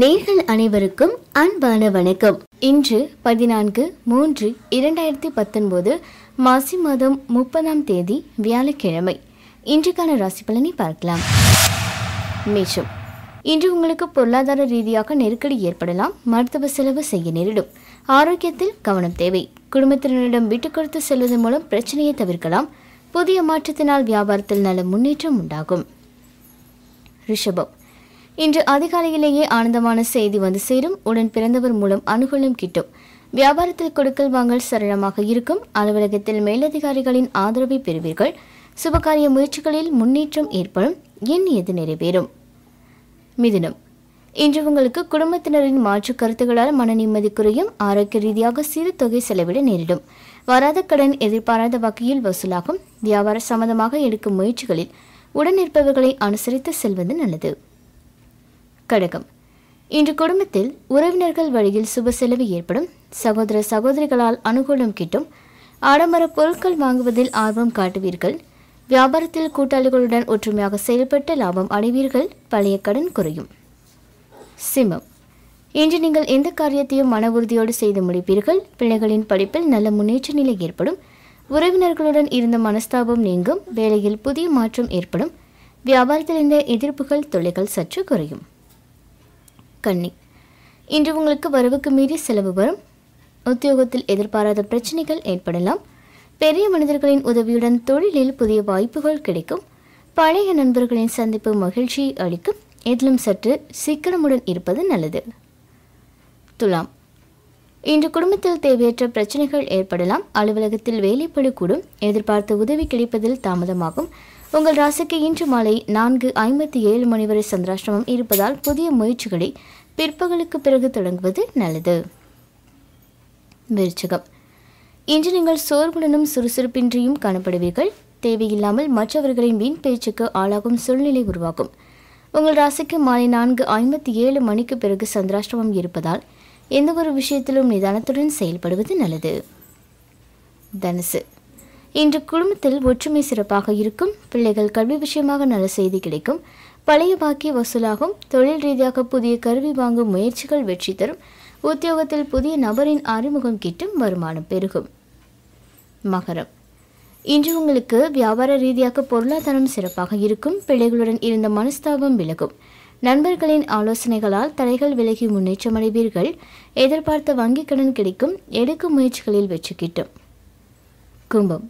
நேர்கள் அனைவருக்கும் அன்பான வணக்கம். இன்று பதினான்கு மூன்று இரண்டாயிரத்தி பத்தொன்பது மாசி மாதம் முப்பதாம் தேதி வியாழக்கிழமை. இன்றைக்கான ராசி பலனை பார்க்கலாம். மேஷம். இன்று உங்களுக்கு பொருளாதார ரீதியாக நெருக்கடி ஏற்படலாம். மருத்துவ செலவு செய்ய நேரிடும். ஆரோக்கியத்தில் கவனம் தேவை. குடும்பத்தினரிடம் விட்டு கொடுத்து செல்வதன் மூலம் பிரச்சனையை தவிர்க்கலாம். புதிய மாற்றத்தினால் வியாபாரத்தில் நல்ல முன்னேற்றம் உண்டாகும். ரிஷபம். இன்று அதிகாலையிலேயே ஆனந்தமான செய்தி வந்து சேரும். உடன் பிறந்தவர் மூலம் அனுகூலம் கிட்டும். வியாபாரத்தில் கொடுக்கல் வாங்கல் சரளமாக இருக்கும். அலுவலகத்தில் மேலதிகாரிகளின் ஆதரவை பெறுவீர்கள். சுபகாரிய முயற்சிகளில் முன்னேற்றம் ஏற்படும். எண்ணியது நிறைவேறும்? மிதுனம். இன்று உங்களுக்கு குடும்பத்தினரின் மாற்று கருத்துகளால் மன நிம்மதி குறையும். ஆரோக்கிய ரீதியாக சிறு தொகை செலவிட நேரிடும். வராத கடன் எதிர்பாராத வகையில் வசூலாகும். வியாபார சம்பந்தமாக எடுக்கும் முயற்சிகளில் உடன் இருப்பவர்களை அனுசரித்து செல்வது நல்லது. கடகம் இன்று குடும்பத்தில் உறவினர்கள் வழியில் சுப செலவு ஏற்படும். சகோதர சகோதரிகளால் அனுகூலம் கிட்டும். ஆடம்பர பொருட்கள் வாங்குவதில் ஆர்வம் காட்டுவீர்கள். வியாபாரத்தில் கூட்டாளிகளுடன் ஒற்றுமையாக செயல்பட்டு லாபம் அடைவீர்கள். பழைய கடன் குறையும். சிம்மம். இன்று நீங்கள் எந்த காரியத்தையும் மன உறுதியோடு செய்து முடிப்பீர்கள். பிள்ளைகளின் படிப்பில் நல்ல முன்னேற்ற நிலை ஏற்படும். உறவினர்களுடன் இருந்த மனஸ்தாபம் நீங்கும். வேலையில் புதிய மாற்றம் ஏற்படும். வியாபாரத்தில் இருந்த எதிர்ப்புகள் தொல்லைகள் சற்று குறையும். கன்னி இன்று உங்களுக்கு வரவுக்கு மீறி செலவு வரும். உத்தியோகத்தில் எதிர்பாராத பிரச்சனைகள் ஏற்படலாம். பெரிய மனிதர்களின் உதவியுடன் தொழிலில் புதிய வாய்ப்புகள் கிடைக்கும். பழைய நண்பர்களின் சந்திப்பு மகிழ்ச்சியை அளிக்கும். எதிலும் சற்று சிக்கனமுடன் இருப்பது நல்லது. துலாம். இன்று குடும்பத்தில் தேவையற்ற பிரச்சனைகள் ஏற்படலாம். அலுவலகத்தில் வேலைப்படக்கூடும் எதிர்பார்த்த உதவி கிடைப்பதில் தாமதமாகும். உங்கள் ராசிக்கு இன்று மாலை நான்கு ஐம்பத்தி ஏழு மணி வரை சந்திராஷ்டிரமம் இருப்பதால் புதிய முயற்சிகளை பிற்பகலுக்கு பிறகு தொடங்குவது நல்லது. விருச்சகம். இன்று நீங்கள் சோர்வுடனும் சுறுசுறுப்பின்றியும் காணப்படுவீர்கள். தேவையில்லாமல் மற்றவர்களின் வீண் பேச்சுக்கு ஆளாகும் சூழ்நிலை உருவாகும். உங்கள் ராசிக்கு மாலை நான்கு ஐம்பத்தி ஏழு மணிக்கு பிறகு சந்திராஷ்டிரமம் இருப்பதால் எந்த ஒரு விஷயத்திலும் நிதானத்துடன் செயல்படுவது நல்லது. தனுசு. இன்று குடும்பத்தில் ஒற்றுமை சிறப்பாக இருக்கும் பிள்ளைகள் கல்வி விஷயமாக நல்ல செய்தி கிடைக்கும் பழைய பாக்கி வசூலாகும் தொழில் ரீதியாக புதிய கருவி வாங்கும் முயற்சிகள் வெற்றி தரும் உத்தியோகத்தில் புதிய நபரின் அறிமுகம் கிட்டும் வருமானம் பெருகும். மகரம். இன்று உங்களுக்கு வியாபார ரீதியாக பொருளாதாரம் சிறப்பாக இருக்கும் பிள்ளைகளுடன் இருந்த மனஸ்தாபம் விலகும். நண்பர்களின் ஆலோசனைகளால் தடைகள் விலகி முன்னேற்றம் அடைவீர்கள் எதிர்பார்த்த வங்கிக் கடன் கிடைக்கும் எடுக்கும் முயற்சிகளில் வெற்றி கிட்டும். கும்பம்.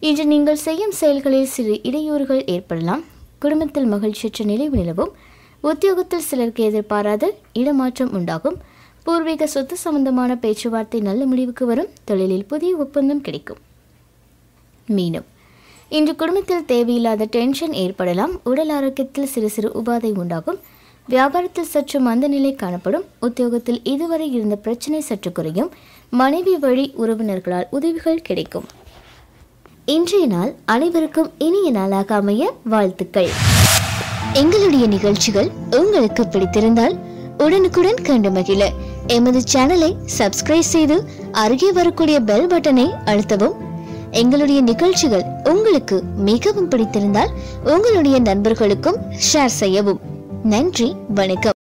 இன்று நீங்கள் செய்யும் செயல்களில் சிறு இடையூறுகள் ஏற்படலாம். குடும்பத்தில் மகிழ்ச்சியற்ற நிலை நிலவும். உத்தியோகத்தில் சிலருக்கு எதிர்பாராத இடமாற்றம் உண்டாகும். பூர்வீக சொத்து சம்பந்தமான பேச்சுவார்த்தை நல்ல முடிவுக்கு வரும். தொழிலில் புதிய ஒப்பந்தம் கிடைக்கும். மீனம். இன்று குடும்பத்தில் தேவையில்லாத டென்ஷன் ஏற்படலாம். உடல் ஆரோக்கியத்தில் சிறு சிறு உபாதை உண்டாகும். வியாபாரத்தில் சற்று மந்த நிலை காணப்படும். உத்தியோகத்தில் இதுவரை இருந்த பிரச்சனை சற்று குறையும். மனைவி வழி உறவினர்களால் உதவிகள் கிடைக்கும். இன்றைய நாள் அனைவருக்கும் இனிய நாளாக அமைய வாழ்த்துக்கள். எங்களுடைய நிகழ்ச்சிகள் உங்களுக்கு பிடித்திருந்தால் உடனுக்குடன் கண்டு மகிழ. எமது சேனலை சப்ஸ்கிரைப் செய்து அருகே வரக்கூடிய பெல் பட்டனை அழுத்தவும். எங்களுடைய நிகழ்ச்சிகள் உங்களுக்கு மிகவும் பிடித்திருந்தால் உங்களுடைய நண்பர்களுக்கும் ஷேர் செய்யவும். நன்றி வணக்கம்.